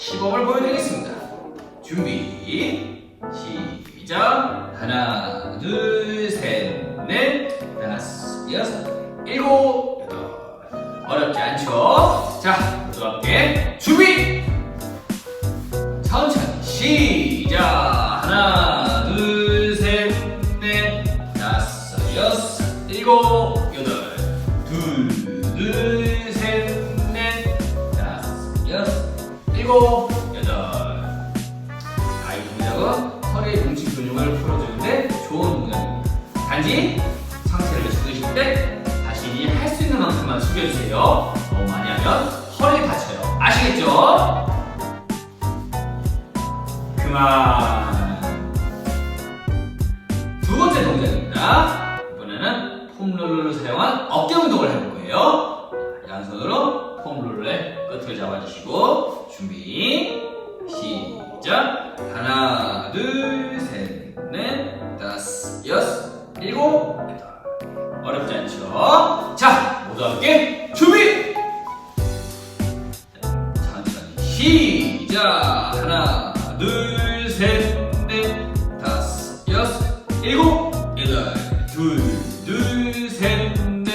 시범을 보여드리겠습니다. 준비, 시작. 하나, 둘, 셋, 넷, 다섯, 여섯, 일곱, 여덟. 어렵지 않죠? 자, 모두 함께 준비! 천천히 시작! 하나, 둘, 셋, 넷, 다섯, 여섯, 일곱, 여덟. 둘, 둘, 일곱, 여덟. 아, 이 동작은 허리 뭉치 근육을 풀어주는데 좋은 동작입니다. 단지 상체를 숙이실 때 자신이 할 수 있는 만큼만 숙여주세요. 너무 많이 하면 허리 다쳐요. 아시겠죠? 그만. 두 번째 동작입니다. 이번에는 폼롤러를 사용한 어깨 운동을 해볼 거예요. 자, 양손으로 폼롤러의 끝을 잡아주시고 준비. 시작. 하나 둘셋넷 다섯 여섯 일곱. 여덟 어렵지 않죠? 자 모두 함께 준비. 천천히 시작. 하나 둘셋넷 다섯 여섯 일곱. 여덟 둘둘셋넷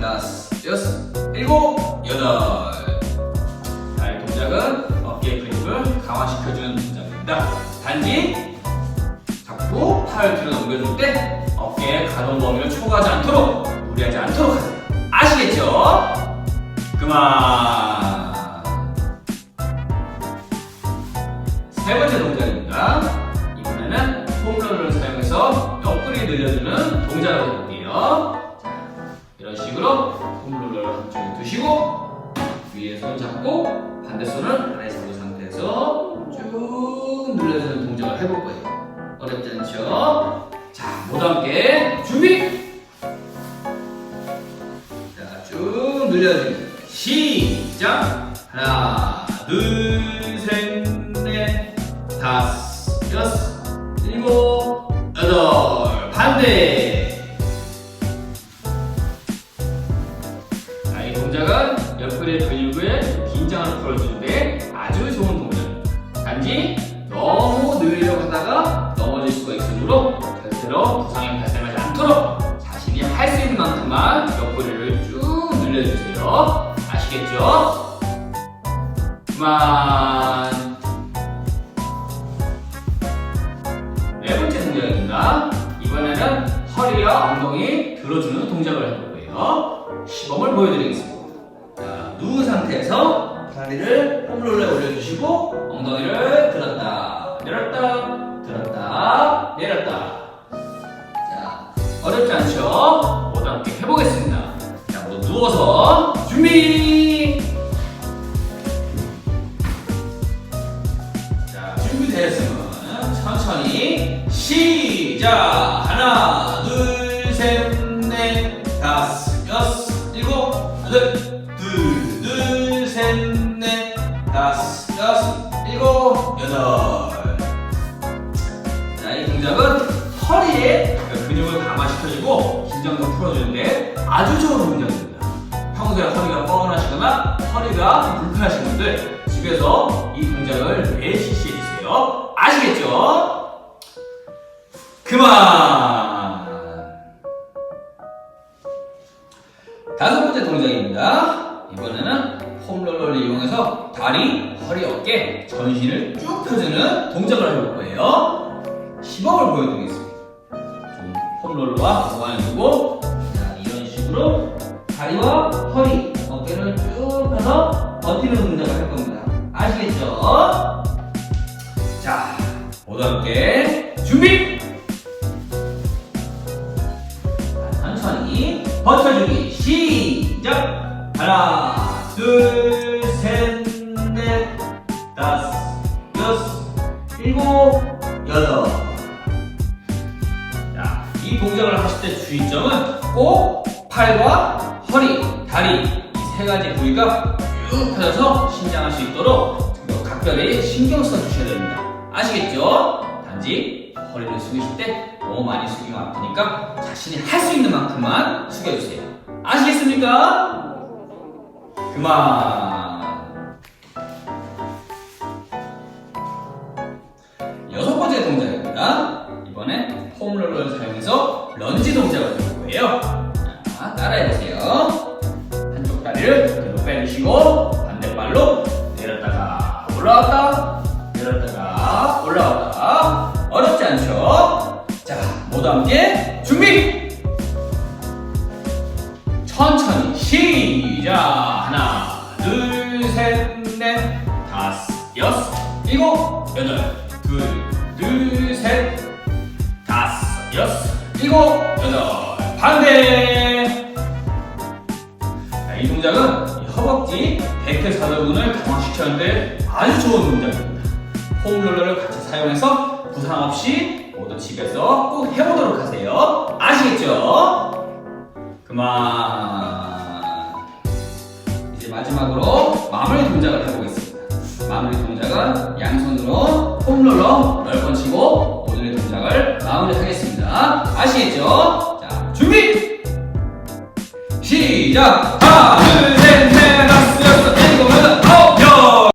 다섯 여섯 일곱. 여덟 동작입니다 단지 자꾸 팔을 들어 넘겨줄 때 어깨의 가동 범위를 초과하지 않도록 무리하지 않도록 아시겠죠? 그만 세 번째 동작입니다. 이번에는 폼롤러를 사용해서 옆구리 늘려주는 동작을 해볼게요. 자, 이런 식으로 폼롤러를 한쪽에 두시고 위에 손 잡고 반대 손을 아래 잡은 상태에서 쭉 동작을 해볼 거예요. 어렵지 않죠? 자, 모두 함께 준비! 자, 쭉 늘려줍니다. 시작! 하나, 둘, 셋, 넷, 다섯, 여섯, 일곱, 여덟. 반대! 자, 이 동작은 옆구리 근육의 긴장을 풀어주는데 아주 좋은 동작입니다. 단지 너무 늘리려고 하다가 넘어질 수가 있으므로 절대로 부상이 발생하지 않도록 자신이 할 수 있는 만큼만 옆구리를 쭉 늘려주세요. 아시겠죠? 그만. 네 번째 동작입니다. 이번에는 허리와 엉덩이 들어주는 동작을 해볼 거예요. 시범을 보여드리겠습니다. 자, 누운 상태에서 다리를 홈롤러에 올려주시고 엉덩이를 들었다 내렸다 들었다 내렸다. 자 어렵지 않죠? 모두 함께 해보겠습니다. 자 모두 누워서 준비! 자 준비되었으면 천천히 시작! 하나 둘 셋 넷 다섯 여섯 일곱 여덟 강화시켜주고 긴장도 풀어주는데 아주 좋은 동작입니다 평소에 허리가 뻐근하시거나 허리가 불편하신 분들 집에서 이 동작을 매일 실시해 주세요 아시겠죠? 그만 다섯 번째 동작입니다. 이번에는 폼롤러를 이용해서 다리, 허리, 어깨, 전신을 쭉 펴주는 동작을 해볼 거예요. 시범을 보여드리겠습니다. 보관해 두고 자, 이런 식으로 다리와 허리, 어깨를 쭉 펴서 버티는 동작을 할 겁니다. 아시겠죠? 자, 모두 함께 준비! 자, 천천히 버텨주기 시작 하나 둘 점은 꼭 팔과 허리, 다리 이 세 가지 부위가 쭉 펴져서 신장할 수 있도록 각별히 신경 써 주셔야 됩니다. 아시겠죠? 단지 허리를 숙이실 때 너무 많이 숙이면 아프니까 자신이 할 수 있는 만큼만 숙여주세요. 아시겠습니까? 그만. 번째 동작입니다. 이번에 폼롤러를 사용해서 런지 동작을 해볼 거예요. 자, 따라해보세요. 한쪽 다리를 그대로 빼주시고 반대발로 내렸다가 올라왔다 내렸다가 올라왔다 어렵지 않죠? 자 모두 함께 이 동작은 이 허벅지 백회사절근을 강화시키는데 아주 좋은 동작입니다 홈롤러를 같이 사용해서 부상 없이 모두 집에서 꼭 해보도록 하세요 아시겠죠? 그만. 이제 마지막으로 마무리 동작을 해보겠습니다. 마무리 동작은 양손으로 홈롤러 10번 치고 오늘의 동작을 마무리하겠습니다. 아시겠죠? 자, 준비! 시작! 하나, 둘, 셋, 넷!